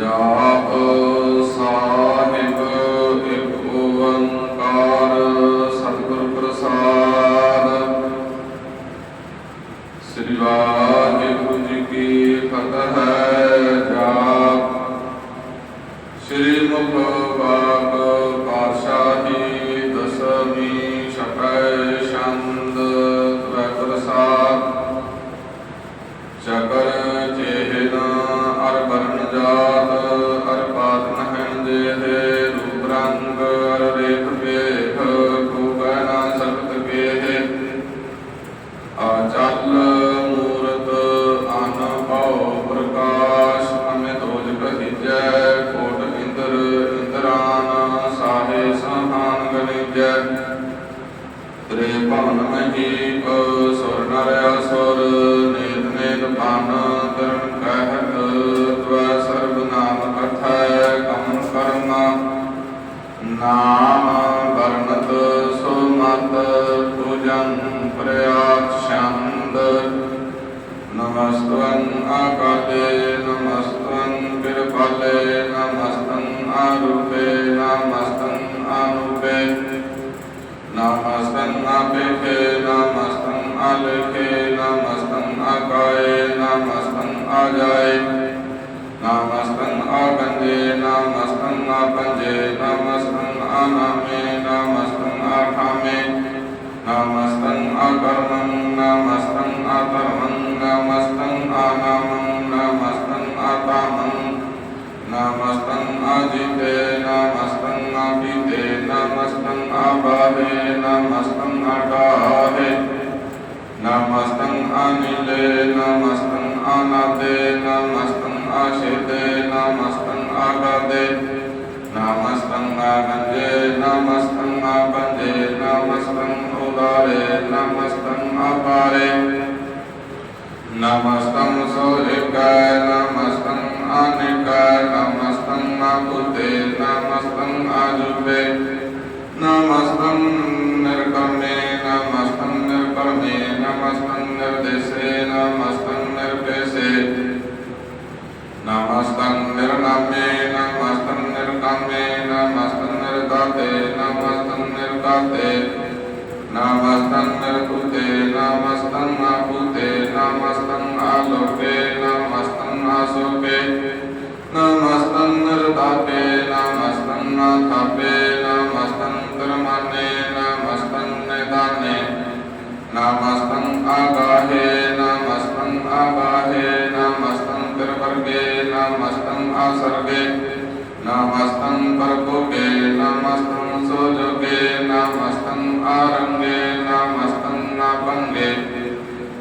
ਜਾਪ ਭਵਨ ਮਹੀਪ ਸੁਰ ਨਰ ਅਸੁਰ ਨੇਤ ਨੇਤ ਪਾਨ ਕਰਮ ਕਹਿਤ, ਤਵੈ ਸਰਬ ਨਾਮ ਕਥੈ ਕਮਨ ਕਰਮ। ਨਾਮ ਵਰਨਤ ਸੁਮਤ ਪੂਜਨ ਪ੍ਰਯਾਤ ਛੰਦ। ਨਮਸਤਵੰ ਆਕਾਲੇ ਨਮਸਤਵੰ ਬਿਰਪਾਲੇ ਨਮਸਤੰ ਆਰੂਪੇ ਨਮਸਤੰ ਨਮਸਤੰ ਆਪੇਖੇ ਨਮਸਤੰ ਆਲੇਖੇ ਨਮਸਤੰ ਆਕਾਏ ਨਮਸਤੰ ਆਜਾਏ ਨਮਸਤੰ ਆਗੰਜੇ ਨਮਸਤੰ ਆਪੰਜੇ ਨਮਸਤੰ ਆਨਾਮੇ ਨਮਸਤੰ ਆਠਾਮੇ ਨਮਸਤੰ ਆਕਰਮੰ ਨਮਸਤੰ ਆਤਰਮੰ ਨਮਸਤੰ ਆਨਾਮੰ ਨਮਸਤੰ ਆਤਾਮੰ ਨਮਸਤੰ ਆਜੀਤੇ ਨਮਸਤੰ ਆਪੀਤੇ ਨਮਸਤੰ ਆਬਾਹੇ ਨਮਸਤੰ ਆਟਾਹੇ ਨਮਸਤੰ ਆਨੀਲੇ ਨਮਸਤੰ ਆਨਾਦੇ ਨਮਸਤੰ ਆਸ਼ੇਤੇ ਨਮਸਤੰ ਆਗਾਦੇ ਨਮਸਤੰ ਆਗੰਜੇ ਨਮਸਤੰ ਆਪੰਜੇ ਨਮਸਤੰ ਉਦਾਰੇ, ਨਮਸਤੰ ਆਪਾਰੇ ਨਮਸਤੰ ਸੋਹਿਕੈ ਨਮਸਤੰ ਆਨਿਕੈ ਨਮਸਤੰ ਆਪੁਤੇ ਨਮਸਤੰ ਆਜੁਬੇ ਨਮਸਤੰ ਨਿਰਕਰਮੇ ਨਮਸਤੰ ਨਿਰਕਰਮੇ ਨਮਸਤੰ ਨਿਰਦੇਸੇ ਨਮਸਤੰ ਨਿਰਪੇਸੇ ਨਮਸਤੰ ਨਿਰਨਾਮੇ ਨਮਸਤੰ ਨਿਰਕਾਮੇ ਨਮਸਤੰ ਨਿਰਦਾਤੇ ਨਮਸਤੰ ਨਿਰਦਾਤੇ ਨਮਸਤੰ ਨਿਰਕੁਤੇ ਨਮਸਤੰ ਆਪੁਤੇ ਨਮਸਤੰ ਆਲੋਕੇ ਨਮਸਤੰ ਆਸੋਕੇ ਨਮਸਤੰ ਨਿਰਦਾਪੇ ਨਮਸਤੰ ਨਾਥਾਪੇ ਨਮਸਤੰ ਧਰਮਾਨੇ ਨਮਸਤੰ ਨਿਦਾਨੇ ਨਮਸਤੰ ਆਗਾਹੇ ਨਮਸਤੰ ਆਗਾਹੇ ਨਮਸਤੰ ਤਿਰਵਰਗੇ ਨਮਸਤੰ ਆਸਰਗੇ ਨਮਸਤੰ ਪਰਭੋਗੇ ਨਮਸਤੰ ਸੋਜੋਗੇ ਨਮਸਤੰ ਆਰੰਗੇ ਨਮਸਤੰ ਨਾਪੰਗੇ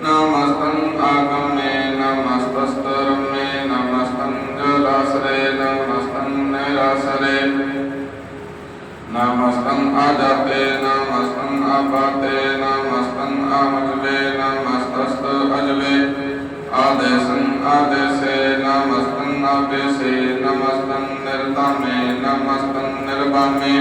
ਨਮਸਤੰ ਆਗਮੇ ਨਮਸਤਸਤਰਮੇ ਨਮਸਤੰ ਜਲਾਸਰੇ ਨਮਸਤੰ ਨਿਰਾਸਰੇ ਨਮਸਤੰ ਆਜਾਤੇ ਨਮਸਤੰ ਆਪਾਤੇ ਨਮਸਤੰ ਆਮਜਵੇ ਨਮਸਤਸਤ ਅਜਵੇ ਆਦੇਸੰ ਆਦੇਸੇ ਨਮਸਤੰ ਆਪੇਸੇ ਨਮਸਤੰ ਨਿਰਤਾਮੇ ਨਮਸਤੰ ਨਿਰਬਾਮੇ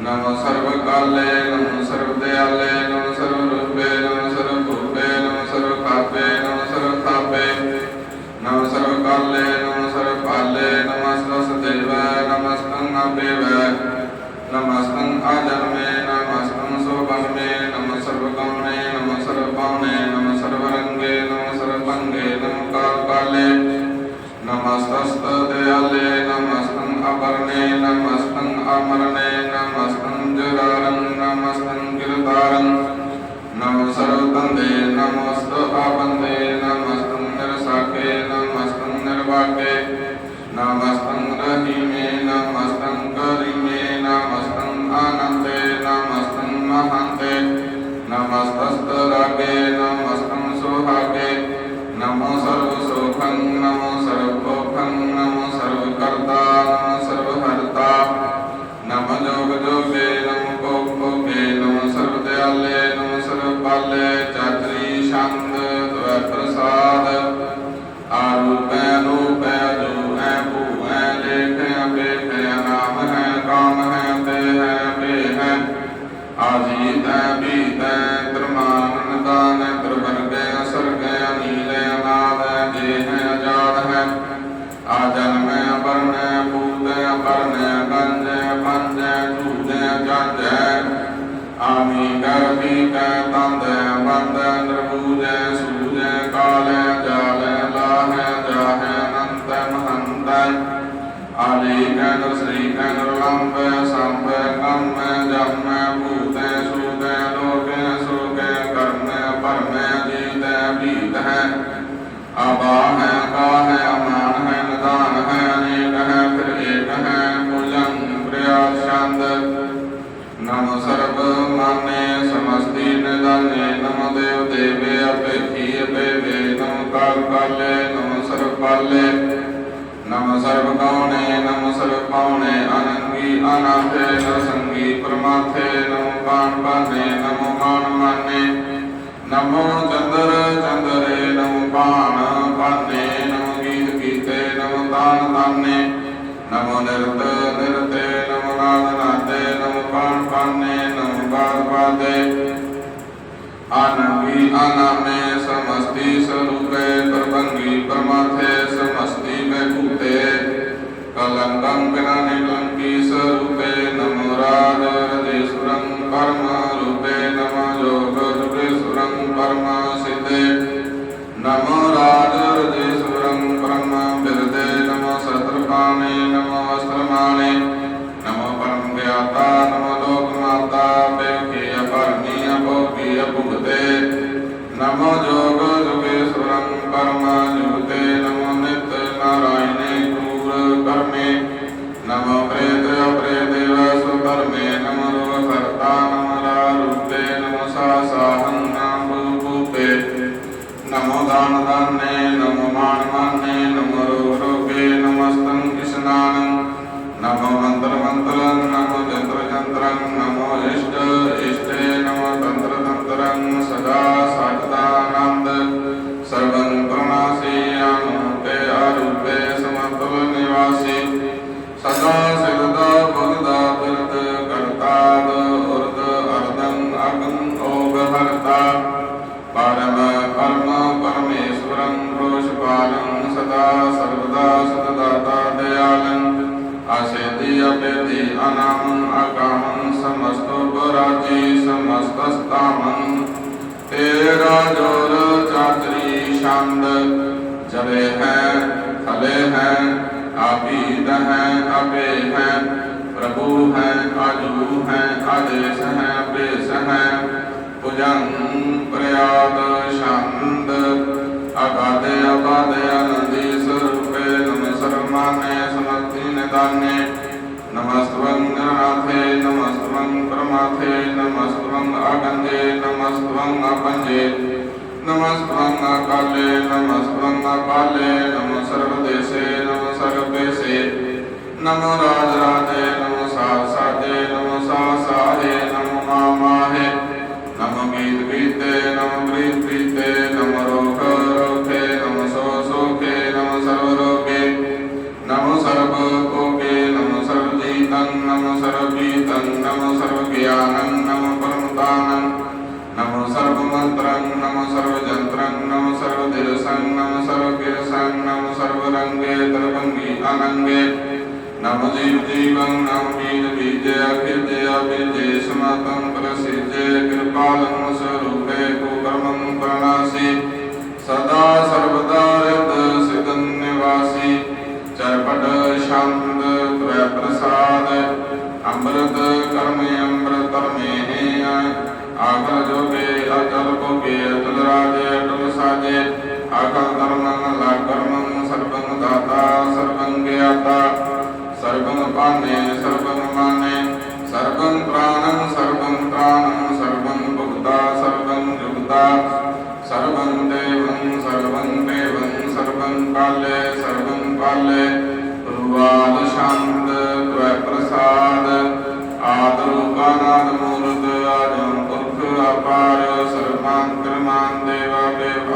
ਨਮੋ ਸਰਵ ਕਾਲੇ ਨਮੋ ਸਰਵ ਦਿਆਲੇ ਨਮੋ ਸਰਵ ਰੂਪੇ ਨਮੋ ਸਰਵ ਭੂਪੇ ਨਮੋ ਸਰਵ ਖਾਪੇ ਨਮੋ ਸਰਵ ਥਾਪੇ ਨਮੋ ਸਰਵ ਕਾਲੇ ਨਮੋ ਸਰਵ ਪਾਲੇ ਨਮਸਤਸ ਦੇਵ ਨਮਸਤੰ ਅਪੇਵ ਨਮਸਤੰ ਆਜਨਮੇ ਨਮਸਤੰ ਸੋਭਨਮੇ ਨਮੋ ਸਰਵ ਗਉਣੇ ਨਮੋ ਸਰਵ ਪਾਉਣੇ ਨਮੋ ਚਾਤਰੀ ਛੰਦ ਤਵੈ ਪ੍ਰਸਾਦ ਸਮਸਤੀ ਨਮ ਦੇਵ ਦੇਵੇ ਅਪੇਖੀ ਅਪੇਵੇ ਨਮ ਕਾਲ ਕਾਲੇ ਨਮ ਸਰਬ ਪਾਲੇ। ਨਮ ਸਰਬ ਕੌਣੇ, ਨਮ ਸਰਬ ਪਾਉਣੇ, ਅਨੰਗੀ ਅਨਾਥੇ ਨਸੰਗੀ ਪਰਮਾਥੇ, ਨਮ ਪਾਣ ਪਾਨੇ, ਨਮੋ ਮਾਨ ਮਾਨੇ। ਨਮੋ ਚੰਦਰ ਚੰਦਰੇ, ਨਮੋ ਪਾਣ ਪਾਨੇ, ਨਮੋ ਗੀਤ ਗੀਤੇ ਨਮ ਦਾਨ ਦਾਨੇ। ਨਮੋ ਨਿਰਤ ਨਿਰਤੇ, ਨਮੋ ਨਾਦ ਨਾਦੇ ਨਮ ਪਾਣ ਪਾਨੇ, ਨਮ ਬਾਦ ਬਾਦੇ। ਆਨੰਦੀ ਆਨਾਮੇ ਸਮਸਤੀ ਸਰੂਪੇ ਪ੍ਰਬੰਗੀ ਪਰਮਾਥੇ ਸਮਸਤੀ ਮੇ ਭੂਤੇ। ਕਲੰਕੰ ਬਿਨਾ ਨਿਕਲੰਕੀ ਸਰੂਪੇ ਨਮੋ ਰਾਜ ਰਜੇਸ਼ਵਰੰ ਪਰਮ ਰੂਪੇ ਨਮੋ ਜੋਗ ਜੁਗੇਸ਼ਵਰੰ ਪਰਮ ਸਿੱਧੇ। ਨਮੋ ਰਾਜ ਰਜੇਸ਼ਵਰੰ ਪਰਮ ਬਿਰਦੇ, ਨਮੋ ਜੰਤਰੰ ਨਮੋ ਇਸ਼ਟ ਇਸ਼ਟੇ ਨਮੋ ਤੰਤਰ ਤੰਤਰੰ ਸਦਾ ਸਤਦਾ ਆਨੰਦ ਸਰਵੰ ਪ੍ਰਣਾਸੀ ਅਨੂਪੇ ਅਰੂਪੇ ਸਮਤਲ ਆਦੇਸ਼ ਹੈ ਬੇਸ ਹੈ ਭੁਜੰ ਪ੍ਰਿਆਦ ਛੰਦ ਅਗਾਦੇ ਅਬਾਦੇ ਅਨੰਦੀ ਸਰੂਪੇ ਨਮ ਸਰਮਾਨੇ ਸਮਰਤੀ ਨਿਦਾਨੇ ਨਮਸਤਵੰ ਨਾਥੇ ਨਮਸਤਵੰ ਪ੍ਰਮਾਥੇ ਨਮਸਤਵੰ ਆਗੰਦੇ ਨਮਸਤਵੰ ਆਪੰਜੇ ਨਮਸਤਵੰ ਅਕਾਲੇ ਨਮਸਤਵੰ ਅਕਾਲੇ ਨਮ ਸਰਵ ਦੇਸੇ ਨਮ ਸਰਵ ਦੇਸੇ ਨਮੋ ਰਾਜ ਰਾਜੇ ਨਮੋ ਸਾਜੇ ਨਮ ਸਾ ਸਾਹੇ ਨਮੋ ਮਾ ਮਾਹੇ ਨਮੋ ਗੀਤ ਗੀਤੇ ਨਮੋ ਪ੍ਰੀਤ ਪ੍ਰੀਤੇ ਨਮੋ ਰੋਖ ਰੋਖੇ ਨਮੋ ਸੋ ਸੋਖੇ ਨਮੋ ਸਰਵ ਰੋਗੇ ਨਮੋ ਸਰਬ ਭੋਗੇ ਨਮੋ ਸਰਬ ਜੀਤੰ ਨਮੋ ਸਰਬ ਬੀਤੰ ਨਮੋ ਸਰਬ ਗਿਆਨੰ ਨਮੋ ਪਰਮਤਾਨੰ ਨਮੋ ਸਰਬ ਮੰਤਰੰ ਨਮੋ ਸਰਬ ਜੰਤਰੰ ਨਮੋ ਸਰਬ ਦਿਰਸੰ ਨਮੋ ਸਰਬ ਕਿਰਸੰ ਨਮੋ ਸਰਬ ਰੰਗੇ ਤਰਵੰਗੀ ਅਨੰਗੇ ਨਮੋ ਜੀਵ ਜੀਵੰ ਨਮੋ ਬੀਜ ਬੀਜੇ ਸਮਾਤੰ ਪ੍ਰਸਿਜੇ ਕਿਰਪਾਲੰ ਸਰੂਪੇ ਕੋ ਕਰਮੰ ਪ੍ਰਣਾਸੀ। ਸਦਾ ਸਰਬਦਾ ਰਿਤ ਸਿਦਨ ਨਿਵਾਸੀ। ਚਰਪਟ ਛੰਦ ਤ੍ਰੈ ਪ੍ਰਸਾਦ। ਅੰਮ੍ਰਿਤ ਕਰਮ ਅੰਮ੍ਰਿਤ ਧਰਮੇ ਆਗਲ ਜੋਗੇ ਅਚਲ ਭੋਗੇ ਅਚਲ ਰਾਜੇ ਅਟਲ ਸਾਜੇ। ਆਗਲ ਧਰਮੰ ਲਾਗਰਮੰ ਸਰਬੰ ਦਾਤਾ ਸਰਬੰ ਗਿਆਤਾ। ਸਰਬੰ ਪਾਨੇ ਸਰਬੰ ਮਾਨੇ ਸਰਬੰ ਪ੍ਰਾਣੰ ਸਰਬੰ ਪ੍ਰਾਣੰ ਸਰਬੰ ਭੁਗਤਾ ਸਰਬੰ ਜੁਗਤਾ ਸਰਬੰ ਦੇਵੰ ਸਰਬੰ ਦੇਵੰ ਸਰਬੰ ਕਾਲੇ ਸਰਬੰ ਕਾਲੇ ਰੂਵਾਦ ਛੰਦ ਤ੍ਵੈ ਪ੍ਰਸਾਦ ਆਦ ਰੂਪਾਨਾਦ ਮੂਰਤ ਆਜਮ ਪੁਰਖ ਅਪਾਰ ਸਰਮਾਨ ਕਰਮਾਨ ਦੇਵਾ ਦੇਵ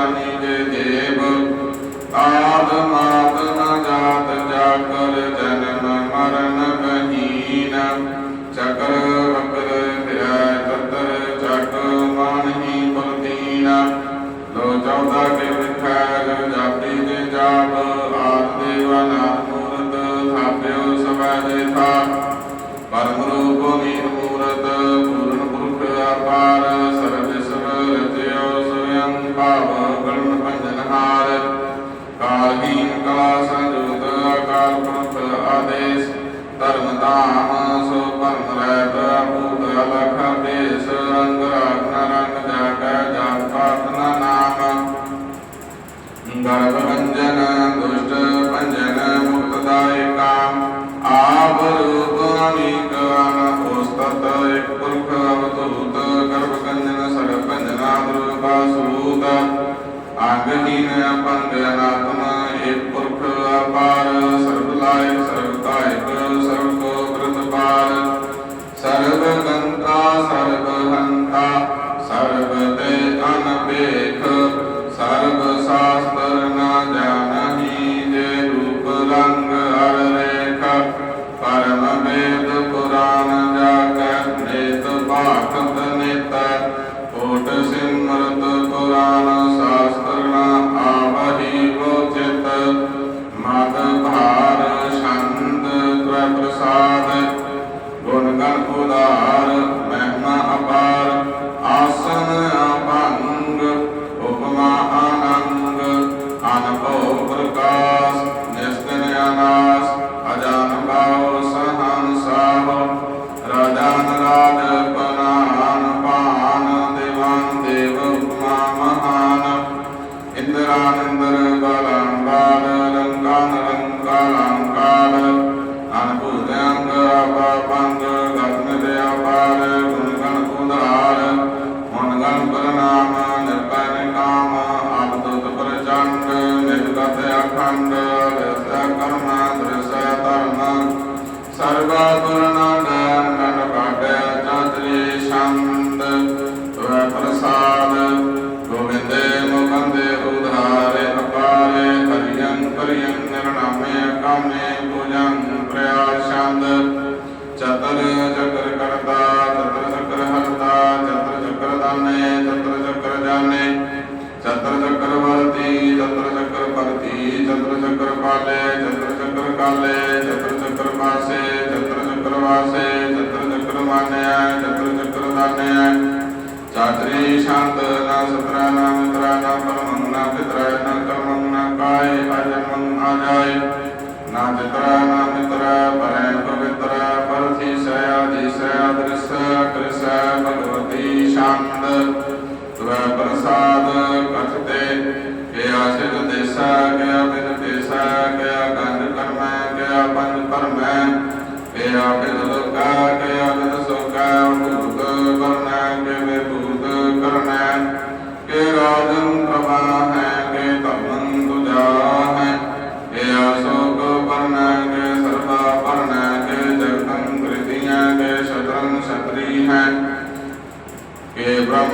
ਗਿਆਨੀ ਦੇ ਦੇਵ ਆਦਮ ਆਦਮ ਜਾਤ ਜਾ ਕਰ ਅਨਹਾਰ ਕਾਲਹੀਨ ਕਲਾ ਸੰਜੋਤ, ਅਕਾਲ ਪੁਰਖ ਆਦੇਸ, ਧਰਮ ਧਾਮ, ਸੋ ਪਰਮ ਰਹਿਤ, ਭੂਤ ਅਲਖ ਬੇਸ ਰੰਗ ਰਾਖ ਰੰਗ ਜਾਗਾ, ਜਾਪ ਪਾਤ ਨਾਮ। ਗਰਭ ਰੰਜਨ ਕਾਲੇ ਚੰਦਰ ਚੰਦਰ ਕਾਲੇ ਚੰਦਰ ਚੰਦਰ ਵਾਸੇ ਚੰਦਰ ਚੰਦਰ ਵਾਸੇ ਚੰਦਰ ਚੰਦਰ ਮਾਨਿਆ ਚੰਦਰ ਚੰਦਰ ਦਾਨਿਆ। ਚਾਤਰੀ ਸ਼ਾਂਤ ਨਾ ਸਤਰਾ ਨਾ ਮਿਤਰਾ, ਨਾ ਪਰਮੰ ਨਾ ਪਿਤਰਾ, ਨਾ ਕਰਮੰ ਨਾ ਕਾਏ ਅਜਮੰ ਆਜਾਏ ਨਾ ਪਿਤਰਾ ਨਾ ਮਿਤਰਾ ਭਰੇ ਪਵਿਤਰਾ, ਪਰਥੀ ਸਇਆ ਜੀ ਸਇਆ ਦ੍ਰਿਸ ਕ੍ਰਿਸ ਭਗਵਤੀ ਸ਼ਾਂਤ। ਤੁਵੈ ਪ੍ਰਸਾਦ, ਕਥਤੇ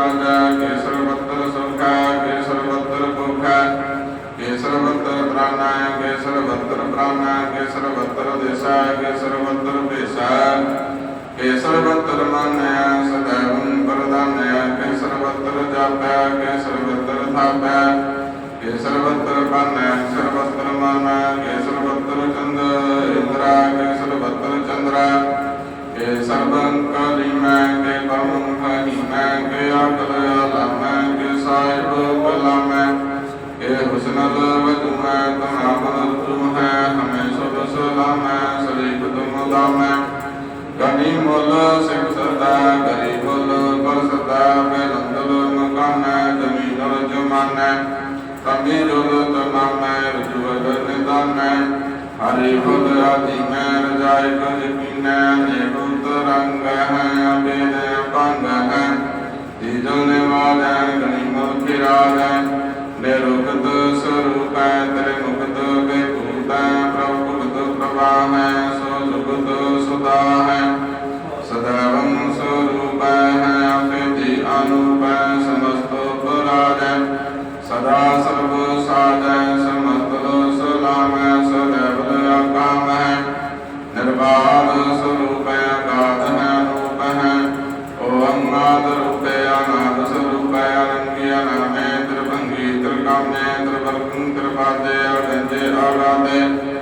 ਰਾਜਾ ਕੇ ਸਰਵਤਰ ਸੁਖਾ ਕੇ ਸਰਵਤਰ ਪੁਰਖਾ ਕੇ ਸਰਵਤਰ ਪ੍ਰਾਨਾ ਕੇ ਸਰਵਤਰ ਪ੍ਰਾਨਾ ਕੇ ਸਰਵਤਰ ਦੇਸਾ ਕੇ ਸਰਵਤਰ ਭੇਸਾ ਕੇ ਸਰਵਤਰ ਮਾਨਿਆ ਸਦੈਵੰ ਪਰਦਾਨਿਆ ਕੇ ਸਰਵਤਰ ਜਾਪੈ ਕੇ ਸਰਵਤਰ ਥਾਪੈ ਕੇ ਸਰਵਤਰ ਪਾਨੈ ਸਰਵਤਰ ਮਾਨੈ ਕੇ ਸਰਵਤਰ ਚੰਦ ਇੰਦਰਾ ਕੇ ਸਰਵਤਰ ਚੰਦਰਾ ਲਾਮੈ ਗਨੀ ਮੁੱਲ ਸਿਖ ਸਦਾ ਗਰੀ ਮੁੱਲ ਕਰ ਸਦਾ ਬੇਲੰਦਲ ਮਕਾਨੈ ਰੰਗ ਹੈ ਅਬੇਦ ਪੰਗ ਹੈ ਤੀਜਲ ਨਿਵਾਜੈ ਗਨੀ ਮੁਲ ਫਿਰਾਜੈ ਨਿਰੁਕਤ ਸਰੂਪੈ ਤੇਰੇ ਮੁਕਤ ਬੇਭੂਤੈ ਪ੍ਰਭ ਭੁਗਤ ਪ੍ਰਵਾਹੈ ਸੋ ਜੁਗਤ ਸੁਦਾ ਹੈ ਸਦਾਵੰ ਸਰੂਪੈ ਹੈ ਅਪੇਤੀ ਅਨੂਪੈ ਸਮਸਤ ਪਰਾਜੈ ਸਦਾ ਸਰਬ ਸਾਜੈ ਸਮਤਲ ਸਲਾਮੈ ਸदैव ਆਕਾਮ ਹੈ ਨਿਰਵਾਦ ਸਰੂਪੈ ਤ੍ਰਿਭੰਗੀ ਤ੍ਰਿਕਾਮੇ ਤ੍ਰਿਵਰਗੰ ਤ੍ਰਿਪਾਦੇ ਅਗੰਜੇ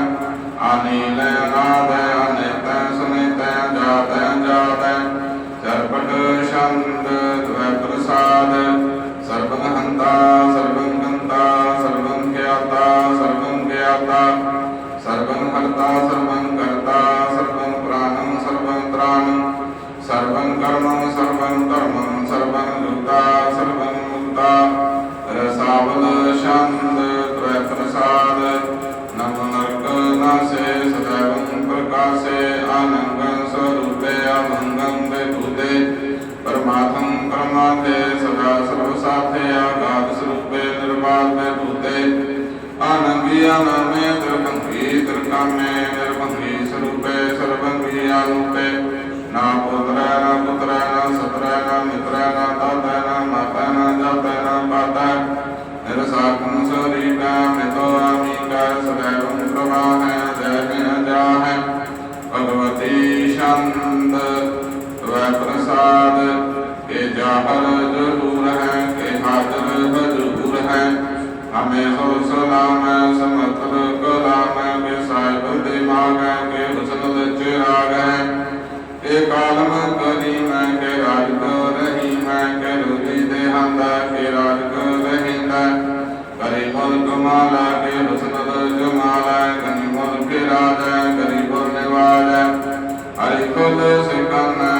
ਗਾਮੈ ਅਨੀਲ ਅਨਾਦ ਅਨੇਤੈ ਸੁਨਿਤੈ ਜਾਤੈ ਅਮੰਗੰ ਬੇਭੂਤੇ ਪਰਮਾਤਮ ਪਰਮਾਤੇ ਸਦਾ ਸਰਵ ਸਾਥੇ ਆਗਾਦ ਸਰੂਪੇ ਨਿਰਵਾਲ ਬੇਭੂਤੇ ਆਨੰਦੀ ਆਨੰਮੇ ਤਿਰਭੰਗੀ ਤਿਰਕਾਮੇ ਨਿਰਭੰਗੀ, ਸਰੂਪੇ ਸਰਬੰਗੀ ਆਨੂਪੇ ਨਾ ਪੁੱਤਰੈ ਨਾ ਪੁੱਤਰੈ, ਨਾ ਸਤਰੈ, ਨਾ ਮਿਤਰੈ, ਨਾ ਦਾਤੈ, ਨਾ ਮਾਤੈ, ਨਾ ਜਾਤੈ, ਨਾ ਪਾਤੈ। ਨਿਰਸਾਕੰ ਸਰੀਕਾ ਮਿਤੋ ਆਮੀਕਾ ਸदैवੰ ਪ੍ਰਵਾਹੈ ਜੈ ਜੈ ਜਾਹੈ। ਭਗਵਤੀ ਛੰਦ ਤਵੈ ਪ੍ਰਸਾਦ, ਕੇ ਜਾਹਰ ਜਰੂਰ ਹੈ, ਕੇ ਹਾਜ਼ਰ ਬਜੂਰ ਹੈ। ਹਮੇ ਹੋ ਸਲਾਮ ਸਮਤਲ ਕਲਾਮ, ਕੇ ਸਾਹਿਬ ਦੇ ਮਾਗੈ ਕੇ ਹੁਸਨ ਦੇ ਚਿਰਾਗ ਹੈ। ਕੇ ਕਾਲਮ ਕਰੀ ਮੈਂ, ਕੇ ਰਾਜ ਕੋ ਰਹੀ ਮੈਂ, ਕੇ ਰੂਜੀ ਦੇ ਹੰਦਾ, ਕੇ ਰਾਜ ਕੋ ਰਹਿੰਦਾ। ਕਰੀ ਮੁਲਕ ਮਾਲਾ, ਕੇ ਹੁਸਨ ਦੇ ਜਮਾਲਾ ਕਨੀ ਮੁਲਕ ਰਾਜਾ, ਕਰੀ ਬੁਰ ਨਿਵਾਜਾ ਹਰਿ ਕੁਲ ਸਿਕਨ ਹਿਰਾ ਸੁਰ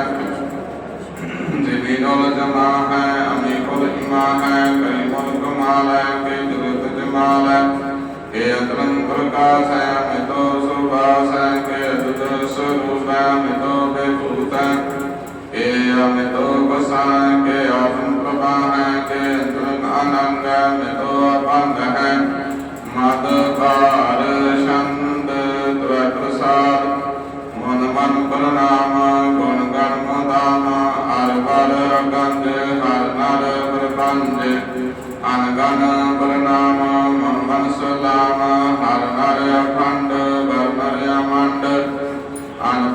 ਰੰਗੰ ਪਰਨਾਸੈ ਸਮਤੁਲ ਨਿਵਾਸੈ ਆਵੰਜਲ ਗਨੀ ਮੈਂ ਰਜਾਈ ਕਰਹੀ ਮੈਂ ਸਮਤੁਲ ਜੁਬਾ ਕੇ ਸਾਹਿਬ ਗਿਰਾ ਹੈ ਕੇ ਨਰਗੰ ਪ੍ਰਣਾਸੈ ਬੈਤੁਲ ਨਿਵਾਸੈ ਸਰਬੁਲ ਗਵਾਨੈ ਹਮੇ ਸੁਦਰ ਵਾਨੈ ਤਮਾਮ ਤਨੀ ਜੈ ਸਮਤੁਲ ਆਜੀ ਜੈ ਬ੍ਰਹਮ ਪਰਮੇਸ਼ੈ ਸਮਤੁਲ ਆਦੀਸੈ ਆਦੇ ਸੁਲ ਆਲੇਖੈ ਹਮੇ ਸੁਲ ਆਬੇਖੈ ਜਿਨੀ ਨੋਲ ਜਮਾ ਹੈ, ਅਮੀ ਕੁਲ ਇਮਾ ਹੈ, ਕਈ ਮੁਲ ਕਮਾਲ ਹੈ ਕੇ ਜਗਤ ਜਮਾਲ ਹੈ। ਕੇ ਅੰਤਰੰ ਪ੍ਰਕਾਸ਼ ਹੈ ਮਿਤੋ ਸੁਭਾਸ ਹੈ, ਕੇ ਅਦੁਤ ਸਰੂਪ ਹੈ ਮਿਤੋ ਬੇਭੂਤ ਹੈ। ਕੇ ਅਮਿਤੋ ਬਸਾਇ ਕੇ ਆਤਮ ਪ੍ਰਭਾ ਹੈ, ਕੇ ਅੰਤਰੰ ਅਨੰਗ ਹੈ ਮਿਤੋ ਅਪੰਗ ਹੈ। ਮਦ ਭਾਰ, ਛੰਦ ਤਵੈ ਪ੍ਰਸਾਦ, ਮਨ ਮਨ ਪ੍ਰਣਾਮ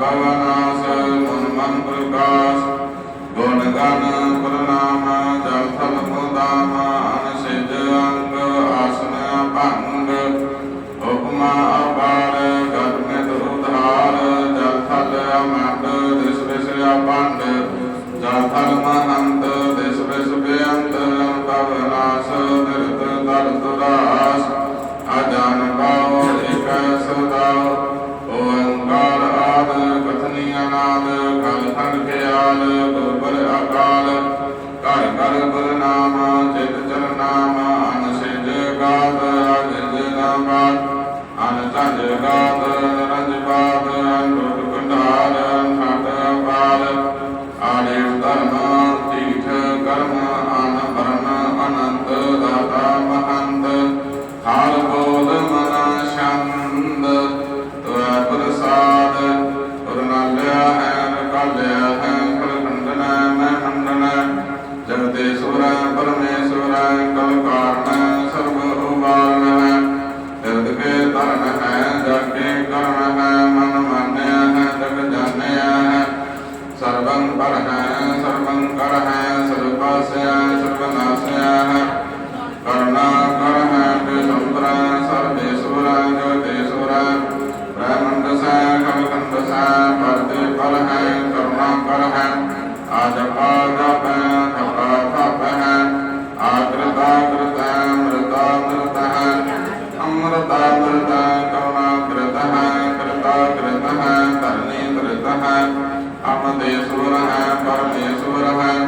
ਭਵਨਾਸ ਮਨ ਮਨ ਪ੍ਰਕਾਸ਼ ਅਨ ਚੰਜ ਸਰਬੰ ਪਰ ਹੈ ਸਰਬੰ ਕਰ ਹੈ ਸਰਬ ਪਾਸਿਆ ਸਰਬ ਨਾਸਿਆ ਹੈ ਕਰਨਾ ਕਰ ਹੈ ਤੇ ਸੰਪਰ ਸਰਬੇਸ਼ਵਰ ਜਗਤੇਸ਼ਵਰ ਬ੍ਰਹਮੰਡ ਸੈ ਖਲਕੰਡ ਸੈ ਪਰਦੇ ਪਰ ਹੈ ਕਰਨਾ ਕਰ ਹੈ ਆਜ ਆਜ ਪੈ ਥਪਾ ਥਪ ਹੈ ਆਕਰਤਾ ਅਮਦੇਸ਼ਵਰ ਹੈ ਪਰਮੇਸ਼ਵਰ ਹੈ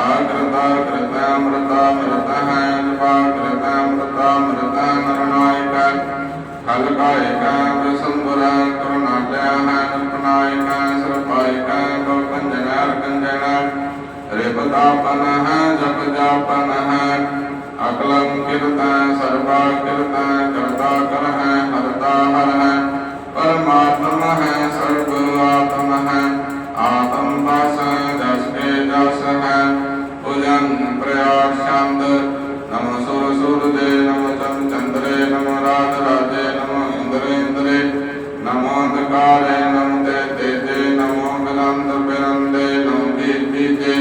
ਆਕਰਤਾ ਕਰਤਾ ਅਮਰਤਾ ਮਰਤਾ ਹੈ ਜਪਾ ਕਰਤਾ ਅਮਰਤਾ ਮਰਤਾ ਨਰਨਾਇਕ। ਖਲ ਕਾਇਕ ਵਿਸੰਬਰ ਕਰੁਣਾ ਹੈ ਨਿਰਪਨਾਇਕ ਸਰਪਾਇਕ ਗੋ ਅਰਕੰਜਨ ਰਿਪਤਾਪਨ ਹੈ, ਜਪ ਜਾਪਨ ਹੈ। ਅਕਲੰ ਕਿਰਤਾ, ਸਰਬਾ ਕਿਰਤਾ, ਕਰਤਾ ਕਰ ਹੈ, ਹਰਤਾ ਹਰ ਹੈ। ਪਰਮਾਤਮ ਹੈ, ਸਰਬ ਆਤਮ ਹੈ। ਆਤਮ ਵਾਸ ਜਸ ਕੇ ਹੈ ਭੁਜਨ ਪ੍ਰਯਾਗ ਛੰਦ ਨਮ ਸੁਰ ਸੁਰ ਦੇ ਨਮ ਚੰਦ ਚੰਦਰੇ ਨਮ ਰਾਜ ਰਾਜੇ ਨਮ ਇੰਦਰ ਇੰਦਰੇ ਨਮੋ ਅੰਧਕਾਰੇ ਨਮ ਤੇ ਤੇਜੇ ਨਮੋ ਬਿਲੰਦ ਬਿਰੰਦੇ ਨਮ ਬੀਜ ਬੀਜੇ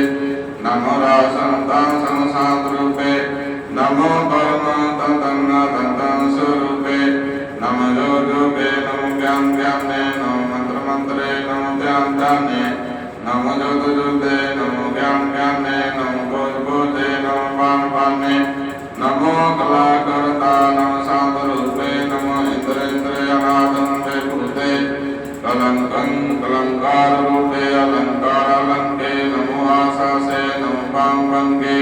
ਨਮੋ ਰਾਸਨ ਤਾਂ ਸੰਸਾਰ ਰੂਪੇ ਨਮੋ ਪਰਮ ਤੰਤਨ ਤੰਤਨ ਸਰੂਪੇ ਨਮ ਜੋ ਜੋਗੇ ਨਮ ਗਿਆਨ ਗਿਆਨੇ ਨਮ ਮੰਤਰ ਮੰਤਰੇ ਨਮ ਧਿਆਨ ਧਿਆਨੇ ਨਮ ਜੋਤ ਜੋਤੇ, ਨਮ ਗਿਆਨ ਗਿਆਨੇ, ਨਮ ਬੋਧ ਬੋਧੇ, ਨਮ ਪਾਨ ਪਾਨੇ ਨਮੋ ਕਲਾ ਕਰਤਾ, ਨਮ ਸਾਧ ਰੂਪੇ, ਨਮੋ ਇੰਦਰ ਇੰਦਰ ਅਨਾਦੰ ਦੇ ਭੂਤੇ, ਕਲੰਕੰ ਕਲੰਕਾਰ ਰੂਪੇ, ਅਲੰਕਾਰ ਅਲੰਕੇ, ਨਮੋ ਆਸਾਸੇ ਨਮੋ ਪਾੰ ਬੰਗੇ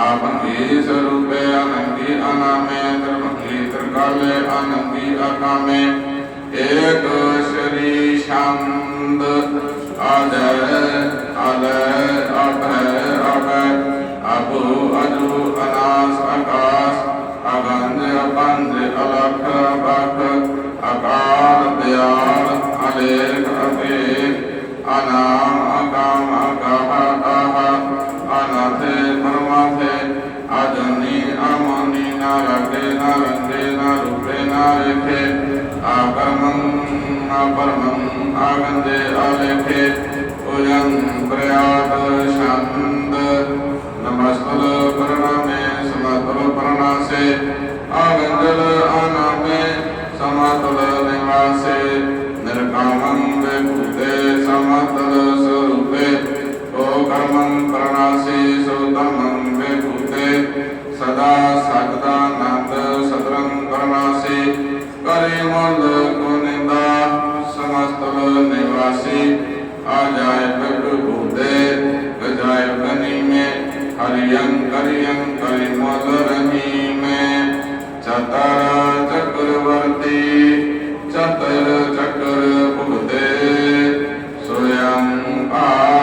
ਆਪੰਗੀ ਸਰੂਪੇ ਅਨੰਗੀ ਅਨਾਮੇ ਤਰਮੰਗੀ ਤਰਕਾਲੇ, ਅਨੰਗੀ ਅਕਾਮੇ ਏਕ ਸ਼੍ਰੀ ਸ਼ੰਦ ਆਜੈ ਆਲੈ ਆਭੈ ਆਭੈ ਆਪੋ ਅਜੂ ਅਨਾਸ ਆਕਾਸ ਅਗੰਧ ਅਪੰਜ ਅਲਖ ਬਖ ਅਕਾਲ ਦਿਆਲ ਅਲੇਖ ਅਪੇਖ ਅਨਾਮ ਅਕਾਮ ਅਗਾਹ ਆਹ ਅਨਾਥੇ ਪਰਮਾਥੇ ਅਜਨੀ ਅਮਨੀ ਨਾ ਰਗੇ ਨਾ ਰੰਗੇ ਨਾ ਰੂਪੇ ਨਾ ਰੇਖੇ ਆਕਰਮੰ ਆਪਰਮੰ ਆਗੰਦੇ ਆਲੇਖੇ ਉਜੰ ਪ੍ਰਯਾਤ ਛੰਦ ਨਮਸਤਲ ਪ੍ਰਣਾਮੇ ਸਮਤਲ ਪ੍ਰਣਾਸੇ ਆਗੰਜਲ ਅਨਾਮੇ ਸਮਤਲ ਨਿਵਾਸੇ ਨਿਰਕਾਮੰ ਵਿਭੂਤੇ ਸਮਤਲ ਸਰੂਪੇ ਓ ਕਰਮੰ ਪ੍ਰਣਾਸੀ ਸੋ ਧਰਮੰ ਵਿਭੂਤੇ ਸਦਾ ਸਤਦਾ ਨੰਦ ਸਤਰੰ ਕਰਨਾਸੀ ਕਰੇ ਮੁੱਲ ਕੋ ਨਿੰਦਾ ਸਮਸਤਲ ਨਿਵਾਸੀ। ਆ ਜਾਏ ਪ੍ਰਭੂਤੇ ਗਜਾਏ ਬਨੀ ਮੇ ਹਰਿਯੰ ਕਰਿਯੰ ਕਰਿ ਮੁੱਲ ਰਹੀ ਮੇ। ਚਤਰ ਚਕਰਵਰਤੀ ਚਤਰ ਚਕਰ ਭੁਗਤੇ, ਸੋਯੰ ਭਾਵ